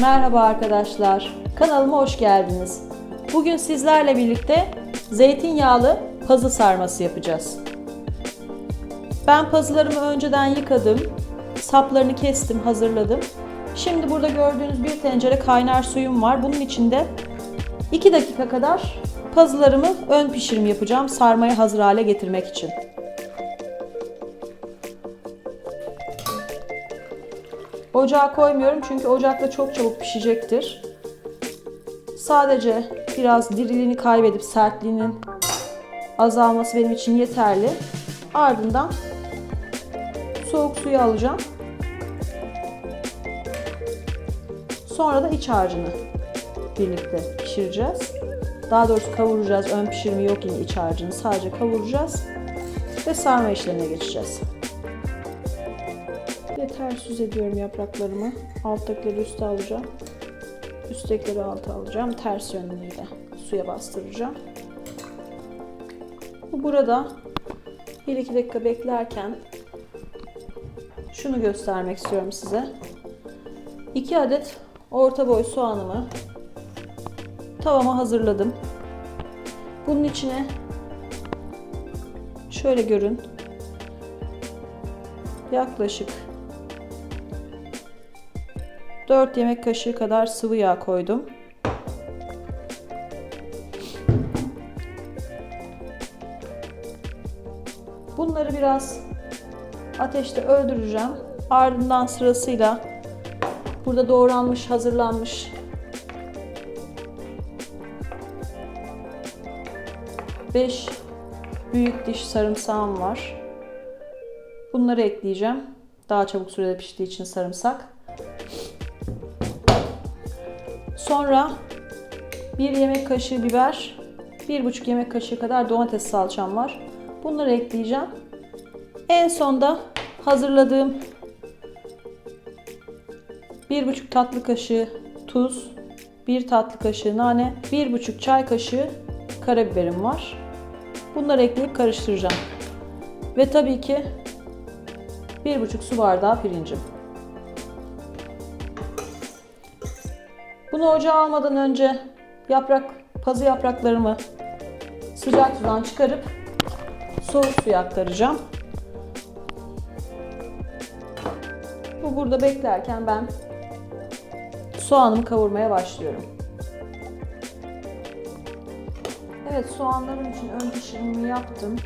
Merhaba arkadaşlar. Kanalıma hoş geldiniz. Bugün sizlerle birlikte zeytinyağlı pazı sarması yapacağız. Ben pazılarımı önceden yıkadım. Saplarını kestim, hazırladım. Şimdi burada gördüğünüz bir tencere kaynar suyum var. Bunun içinde 2 dakika kadar pazılarımı ön pişirim yapacağım sarmaya hazır hale getirmek için. Ocağa koymuyorum çünkü ocakta çok çabuk pişecektir. Sadece biraz diriliğini kaybedip sertliğinin azalması benim için yeterli. Ardından soğuk suyu alacağım. Sonra da iç harcını birlikte pişireceğiz. Daha doğrusu kavuracağız. Ön pişirme yok yine iç harcını. Sadece kavuracağız ve sarma işlemine geçeceğiz. Yeter süz ediyorum yapraklarımı. Alttakileri üste alacağım. Üsttekileri alta alacağım. Ters yönleriyle suya bastıracağım. Bu burada 1-2 dakika beklerken şunu göstermek istiyorum size. 2 adet orta boy soğanımı tavama hazırladım. Bunun içine şöyle görün. Yaklaşık 4 yemek kaşığı kadar sıvı yağ koydum. Bunları biraz ateşte öldüreceğim. Ardından sırasıyla burada doğranmış, hazırlanmış beş büyük diş sarımsağım var. Bunları ekleyeceğim. Daha çabuk sürede piştiği için sarımsak. Sonra 1 yemek kaşığı biber, 1,5 yemek kaşığı kadar domates salçam var. Bunları ekleyeceğim. En sonda hazırladığım 1,5 tatlı kaşığı tuz, 1 tatlı kaşığı nane, 1,5 çay kaşığı karabiberim var. Bunları ekleyip karıştıracağım. Ve tabii ki 1,5 su bardağı pirincim. Bunu ocağa almadan önce yaprak, pazı yapraklarımı sıcak sudan çıkarıp soğuk suya aktaracağım. Bu burada beklerken ben soğanımı kavurmaya başlıyorum. Evet soğanlarım için ön pişirimimi yaptım.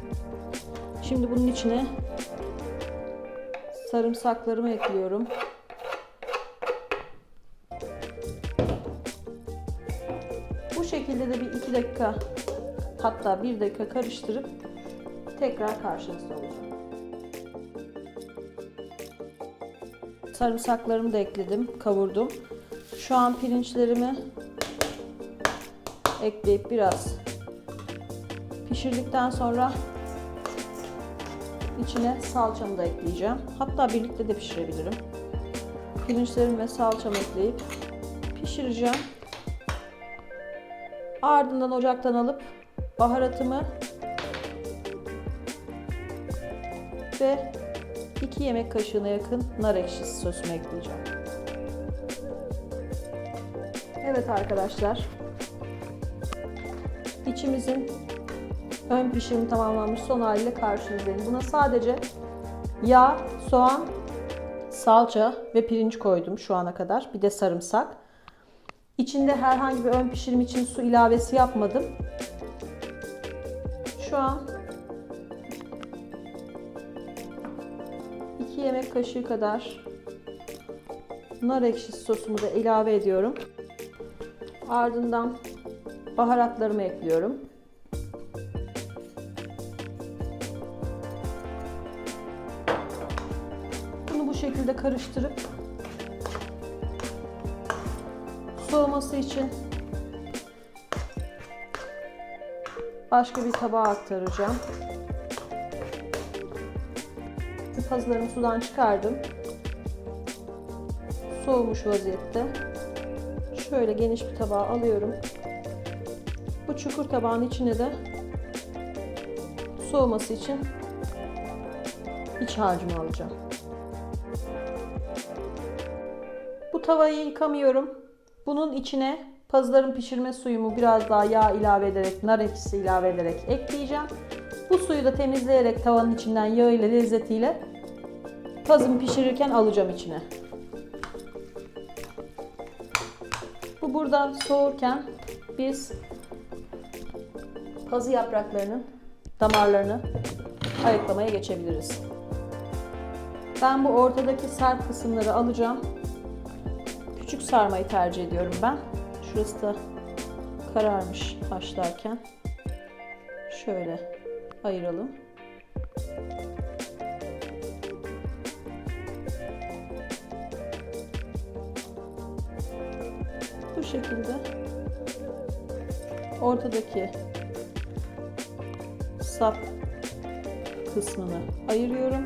Şimdi bunun içine sarımsaklarımı ekliyorum. 2 dakika hatta 1 dakika karıştırıp tekrar karşınızda olacağım. Sarımsaklarımı da ekledim, kavurdum. Şu an pirinçlerimi ekleyip biraz pişirdikten sonra içine salçamı da ekleyeceğim. Hatta birlikte de pişirebilirim. Pirinçlerimi ve salçamı ekleyip pişireceğim. Ardından ocaktan alıp baharatımı ve 2 yemek kaşığına yakın nar ekşisi sosumu ekleyeceğim. Evet arkadaşlar. İçimizin ön pişirimi tamamlanmış son haliyle karşınızdayım. Buna sadece yağ, soğan, salça ve pirinç koydum şu ana kadar. Bir de sarımsak. İçinde herhangi bir ön pişirim için su ilavesi yapmadım. Şu an 2 yemek kaşığı kadar nar ekşisi sosumu da ilave ediyorum. Ardından baharatlarımı ekliyorum. Bunu bu şekilde karıştırıp soğuması için başka bir tabağa aktaracağım. Pazılarımı sudan çıkardım. Soğumuş vaziyette. Şöyle geniş bir tabağa alıyorum. Bu çukur tabağın içine de soğuması için iç harcımı alacağım. Bu tavayı yıkamıyorum. Bunun içine pazıların pişirme suyumu biraz daha yağ ilave ederek, nar ekşisi ilave ederek ekleyeceğim. Bu suyu da temizleyerek tavanın içinden yağ ile lezzetiyle pazımı pişirirken alacağım içine. Bu burada soğurken biz pazı yapraklarının damarlarını ayıklamaya geçebiliriz. Ben bu ortadaki sert kısımları alacağım. Sarmayı tercih ediyorum ben. Şurası da kararmış haşlarken. Şöyle ayıralım. Bu şekilde ortadaki sap kısmını ayırıyorum.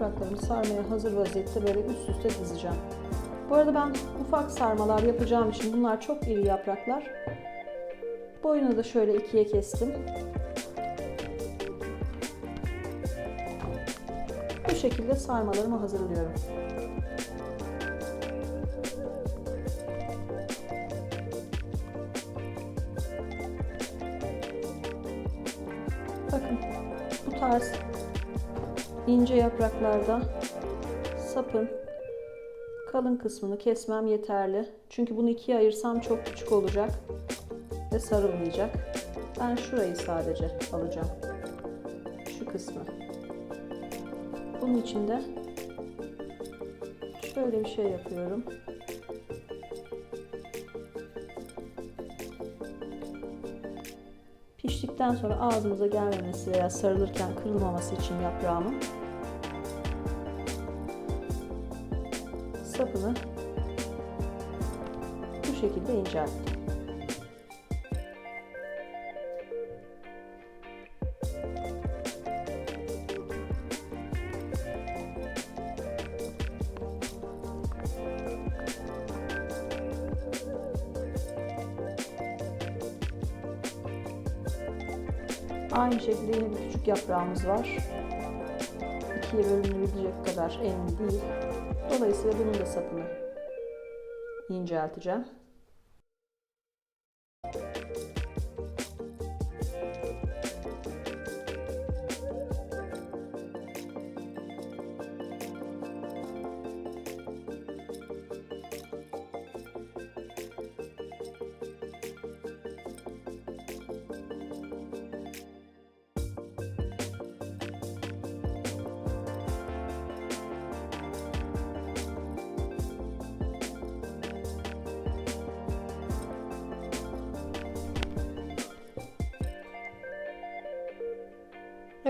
Yapraklarımı sarmaya hazır vaziyette böyle üst üste dizeceğim. Bu arada ben ufak sarmalar yapacağım için bunlar çok iri yapraklar. Boyunu da şöyle ikiye kestim. Bu şekilde sarmalarımı hazırlıyorum. İnce yapraklarda sapın kalın kısmını kesmem yeterli. Çünkü bunu ikiye ayırsam çok küçük olacak ve sarılmayacak. Ben şurayı sadece alacağım. Şu kısmı. Bunun için de şöyle bir şey yapıyorum. Piştikten sonra ağzımıza gelmemesi veya sarılırken kırılmaması için yaprağımın şekilde incelttim. Aynı şekilde yine bir küçük yaprağımız var. İkiye bölünebilecek kadar emin değil. Dolayısıyla bunun da sapını incelteceğim.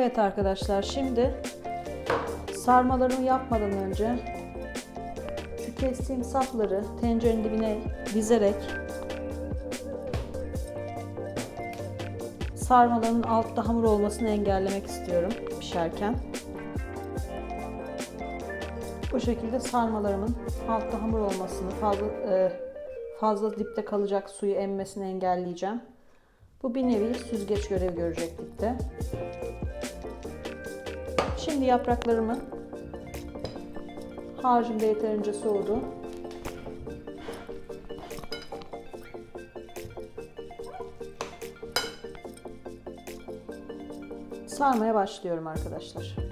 Evet arkadaşlar şimdi sarmalarımı yapmadan önce şu kestiğim sapları tencerenin dibine dizerek sarmaların altta hamur olmasını engellemek istiyorum pişerken. Bu şekilde sarmalarımın altta hamur olmasını fazla e, fazla dipte kalacak suyu emmesini engelleyeceğim. Bu bir nevi süzgeç görev görecek dipte. Şimdi yapraklarımı harcım da yeterince soğudu. Sarmaya başlıyorum arkadaşlar.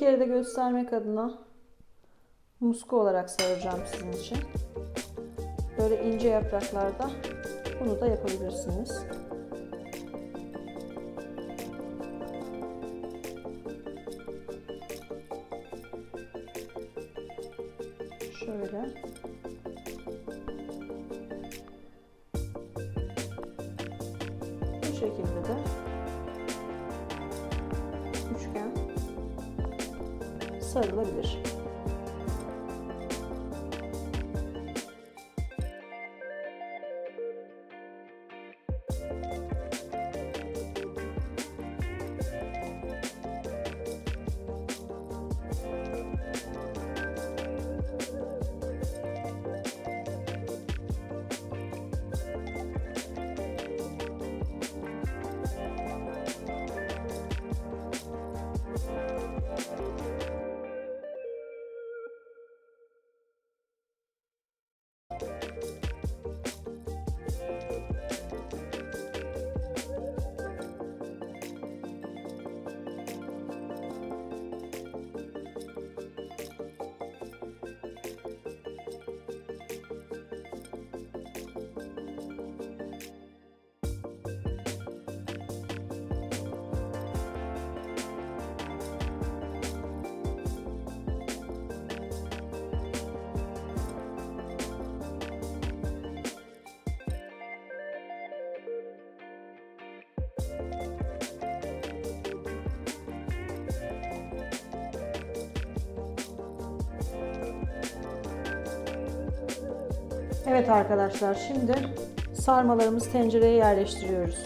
Kere de göstermek adına muska olarak saracağım sizin için. Böyle ince yapraklarda bunu da yapabilirsiniz. Sarılabilir. Evet arkadaşlar şimdi sarmalarımızı tencereye yerleştiriyoruz.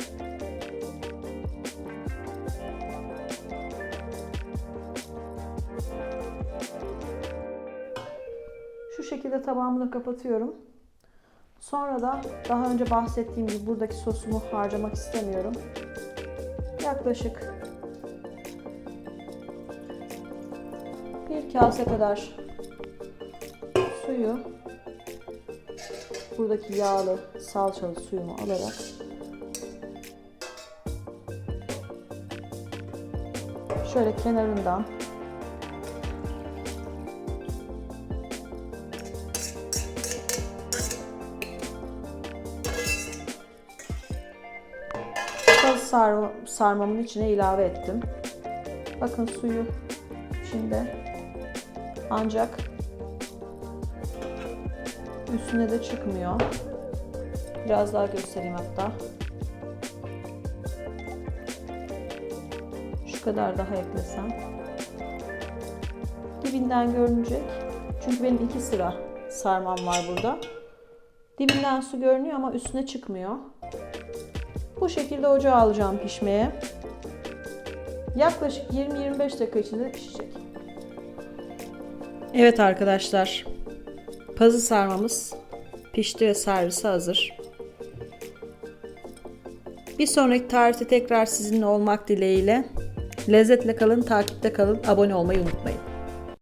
Şu şekilde tabağımı da kapatıyorum. Sonra da daha önce bahsettiğim gibi buradaki sosumu harcamak istemiyorum. Yaklaşık bir kase kadar suyu buradaki yağlı salçalı suyumu alarak şöyle kenarından sarmamın içine ilave ettim. Bakın suyu içinde ancak Üstüne de çıkmıyor. Biraz daha göstereyim hatta. Şu kadar daha eklesem. Dibinden görünecek. Çünkü benim iki sıra sarmam var burada. Dibinden su görünüyor ama üstüne çıkmıyor. Bu şekilde ocağa alacağım pişmeye. Yaklaşık 20-25 dakika içinde pişecek. Evet arkadaşlar. Pazı sarmamız pişti ve servise hazır. Bir sonraki tarihte tekrar sizinle olmak dileğiyle. Lezzetle kalın, takipte kalın, abone olmayı unutmayın.